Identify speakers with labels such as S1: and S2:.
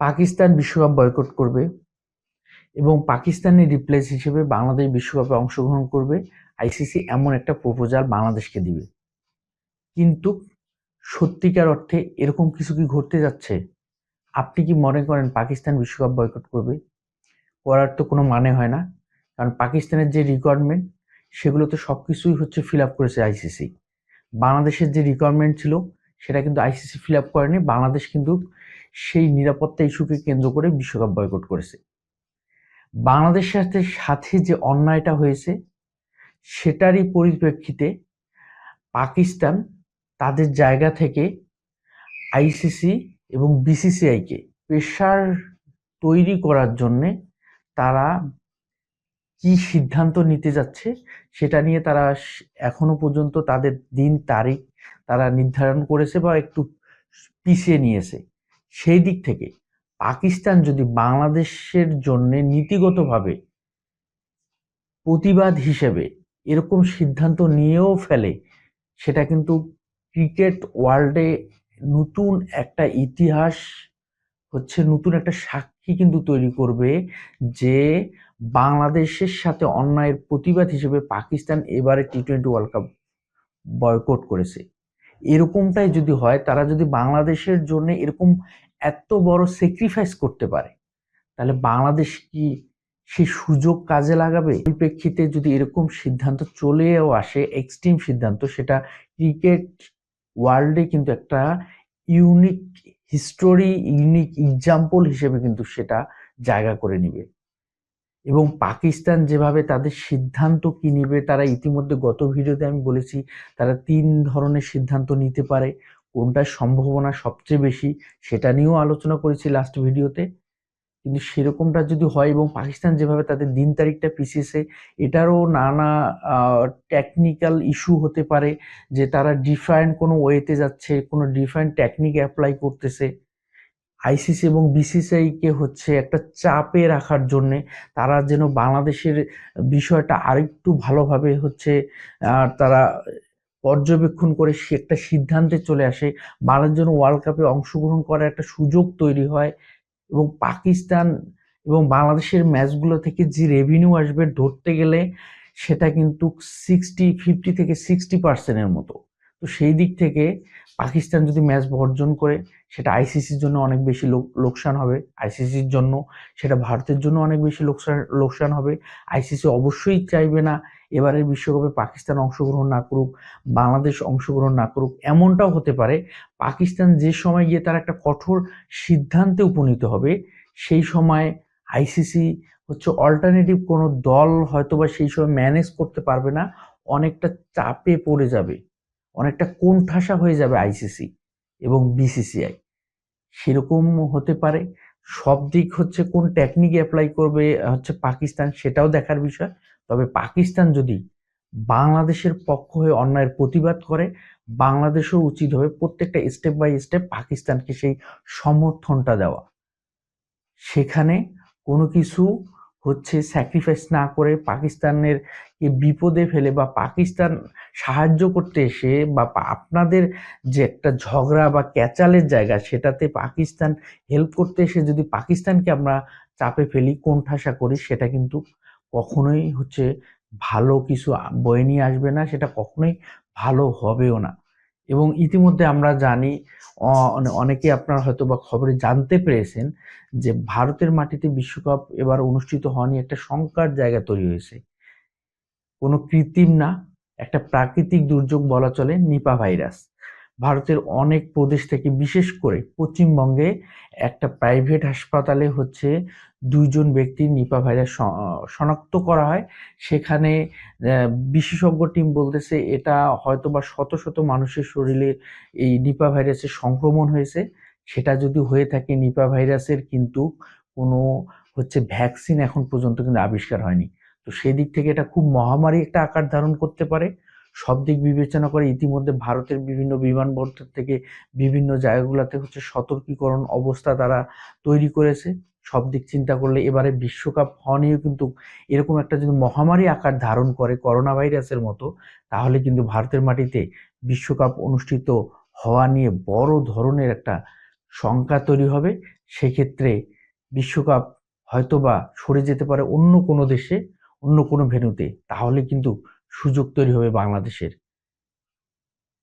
S1: পাকিস্তান বিশ্বকাপ বয়কট করবে এবং পাকিস্তানের রিপ্লেস হিসেবে বাংলাদেশ বিশ্বকাপে অংশগ্রহণ করবে। আইসিসি এমন একটা প্রপোজাল বাংলাদেশকে দিবে। কিন্তু সত্যিকার অর্থে এরকম কিছু কি ঘটতে যাচ্ছে? আপনি কি মনে করেন পাকিস্তান বিশ্বকাপ বয়কট করবে? করার তো কোনো মানে হয় না। কারণ পাকিস্তানের যে রিকোয়ারমেন্ট সেগুলো তো সব কিছুই হচ্ছে ফিল আপ করেছে আইসিসি বাংলাদেশের যে রিকোয়ারমেন্ট ছিল, সেটা কিন্তু আইসিসি ফিল আপ করেনি। বাংলাদেশ কিন্তু সেই নিরাপত্তা ইস্যুকে কেন্দ্র করে বিশ্বকাপ বয়কট করেছে। বাংলাদেশের সাথে যে অন্যায়টা হয়েছে, সেটারই পরিপ্রেক্ষিতে পাকিস্তান তাদের জায়গা থেকে আইসিসি এবং বিসিসিআইকে প্রেশার তৈরি করার জন্যে তারা কি সিদ্ধান্ত নিতে যাচ্ছে, সেটা নিয়ে তারা এখনও পর্যন্ত তাদের দিন, তারিখ তারা নির্ধারণ করেছে বা একটু পিছিয়ে নিয়েছে। সেই দিক থেকে পাকিস্তান যদি বাংলাদেশের জন্য নীতিগতভাবে প্রতিবাদ হিসেবে এরকম সিদ্ধান্ত নিয়েও ফেলে, সেটা কিন্তু ক্রিকেট ওয়ার্ল্ডে নতুন একটা ইতিহাস হচ্ছে, নতুন একটা সাক্ষী কিন্তু তৈরি করবে যে বাংলাদেশের সাথে অন্যায়ের প্রতিবাদ হিসেবে পাকিস্তান এবারে T twenty world cup boycott করেছে। এরকমটাই যদি হয়, তারা যদি বাংলাদেশের জন্য এরকম এত বড় স্যাক্রিফাইস করতে পারে, তাহলে বাংলাদেশ কি সেই সুযোগ কাজে লাগাবে? পরিপ্রেক্ষিতে যদি এরকম সিদ্ধান্ত চলেও আসে এক্সট্রিম সিদ্ধান্ত, সেটা ক্রিকেট ওয়ার্ল্ডে কিন্তু একটা ইউনিক হিস্টোরি ইউনিক এক্সাম্পল হিসেবে কিন্তু সেটা জায়গা করে নিবে। এবং পাকিস্তান যেভাবে তাদের সিদ্ধান্ত কি নিবে, তারা ইতিমধ্যে গত ভিডিওতে আমি বলেছি, তারা তিন ধরনের সিদ্ধান্ত নিতে পারে। কোনটার সম্ভাবনা সবচেয়ে বেশি, সেটা নিয়েও আলোচনা করেছি লাস্ট ভিডিওতে। কিন্তু সেরকমটা যদি হয় এবং পাকিস্তান যেভাবে তাদের দিন তারিখটা পিছিয়েছে, এটারও নানা টেকনিক্যাল ইস্যু হতে পারে যে তারা ডিফারেন্ট কোনো ওয়েতে যাচ্ছে, কোনো ডিফারেন্ট টেকনিক অ্যাপ্লাই করতেছে। আইসিসি এবং বিসিসিআইকে হচ্ছে একটা চাপে রাখার জন্যে তারা যেন বাংলাদেশের বিষয়টা আরেকটু ভালোভাবে হচ্ছে তারা পর্যবেক্ষণ করে সে একটা সিদ্ধান্তে চলে আসে। বাংলার জন্য ওয়ার্ল্ড কাপে অংশগ্রহণ করার একটা সুযোগ তৈরি হয় এবং পাকিস্তান এবং বাংলাদেশের ম্যাচগুলো থেকে যে রেভিনিউ আসবে ধরতে গেলে সেটা কিন্তু সিক্সটি ফিফটি থেকে সিক্সটি পার্সেন্টের মতো। তো সেই দিক থেকে পাকিস্তান যদি ম্যাচ বর্জন করে, সেটা আইসিসির জন্য অনেক বেশি লোকসান হবে। আইসিসির জন্য, সেটা ভারতের জন্য অনেক বেশি লোকসান লোকসান হবে। আইসিসি অবশ্যই চাইবে না এবারের বিশ্বকাপে পাকিস্তান অংশগ্রহণ না করুক, বাংলাদেশ অংশগ্রহণ না করুক, এমনটাও হতে পারে। পাকিস্তান যে সময় গিয়ে তার একটা কঠোর সিদ্ধান্তে উপনীত হবে, সেই সময় আইসিসি হচ্ছে অল্টারনেটিভ কোনো দল হয়তো বা সেই সময় ম্যানেজ করতে পারবে না, অনেকটা চাপে পড়ে যাবে। অনেকটা কোণঠাসা হয়ে যাবে আইসিসি এবং বিসিসিআই সেরকম হতে পারে। সব দিক হচ্ছে কোন টেকনিক অ্যাপ্লাই করবে, হচ্ছে পাকিস্তান সেটাও দেখার বিষয়। তবে পাকিস্তান যদি বাংলাদেশের পক্ষ হয়ে অন্যায়ের প্রতিবাদ করে, বাংলাদেশও উচিত হবে প্রত্যেকটা স্টেপ বাই স্টেপ পাকিস্তানকে সেই সমর্থনটা দেওয়া। সেখানে কোনো কিছু হচ্ছে স্যাক্রিফাইস না করে পাকিস্তানের বিপদে ফেলে বা পাকিস্তান সাহায্য করতে এসে বা আপনাদের যে একটা ঝগড়া বা ক্যাচালের জায়গা সেটাতে পাকিস্তান হেল্প করতে এসে যদি পাকিস্তানকে আমরা চাপে ফেলি, কোণঠাসা করি, সেটা কিন্তু কখনোই হচ্ছে ভালো কিছু বয়ে নিয়ে আসবে না, সেটা কখনোই ভালো হবেও না। এবং ইতিমধ্যে আমরা জানি অনেকে আপনারা হয়তো বা খবরে জানতে পেরেছেন যে ভারতের মাটিতে বিশ্বকাপ এবার অনুষ্ঠিত হওয়া একটা শঙ্কার জায়গা তৈরি হয়েছে। কোনো কৃত্রিম না, একটা প্রাকৃতিক দুর্যোগ বলা চলে নিপা ভাইরাস। ভারতের অনেক প্রদেশ থেকে, বিশেষ করে পশ্চিমবঙ্গে একটা প্রাইভেট হাসপাতালে হচ্ছে দুইজন ব্যক্তির নিপা ভাইরাস শনাক্ত করা হয়। সেখানে বিশেষজ্ঞ টিম বলতেছে এটা হয়তো বা শত শত মানুষের শরীরে এই নিপা ভাইরাসের সংক্রমণ হয়েছে। সেটা যদি হয়ে থাকে নিপা ভাইরাসের কিন্তু কোনো হচ্ছে ভ্যাকসিন এখন পর্যন্ত কিন্তু আবিষ্কার হয়নি। তো সেই দিক থেকে এটা খুব মহামারী একটা আকার ধারণ করতে পারে। সব দিক বিবেচনা করে ইতিমধ্যে ভারতের বিভিন্ন বিমানবন্দর থেকে বিভিন্ন জায়গাগুলোতে হচ্ছে সতর্কীকরণ অবস্থা তারা তৈরি করেছে। সব দিক চিন্তা করলে এবারে বিশ্বকাপ হওয়া নিয়েও কিন্তু এরকম একটা যদি মহামারী আকার ধারণ করে করোনা ভাইরাসের মতো, তাহলে কিন্তু ভারতের মাটিতে বিশ্বকাপ অনুষ্ঠিত হওয়া নিয়ে বড় ধরনের একটা শঙ্কা তৈরি হবে। সেক্ষেত্রে বিশ্বকাপ হয়তোবা সরে যেতে পারে অন্য কোনো দেশে, অন্য কোনো ভেন্যুতে, তাহলে কিন্তু সুযোগ তৈরি হবে বাংলাদেশের।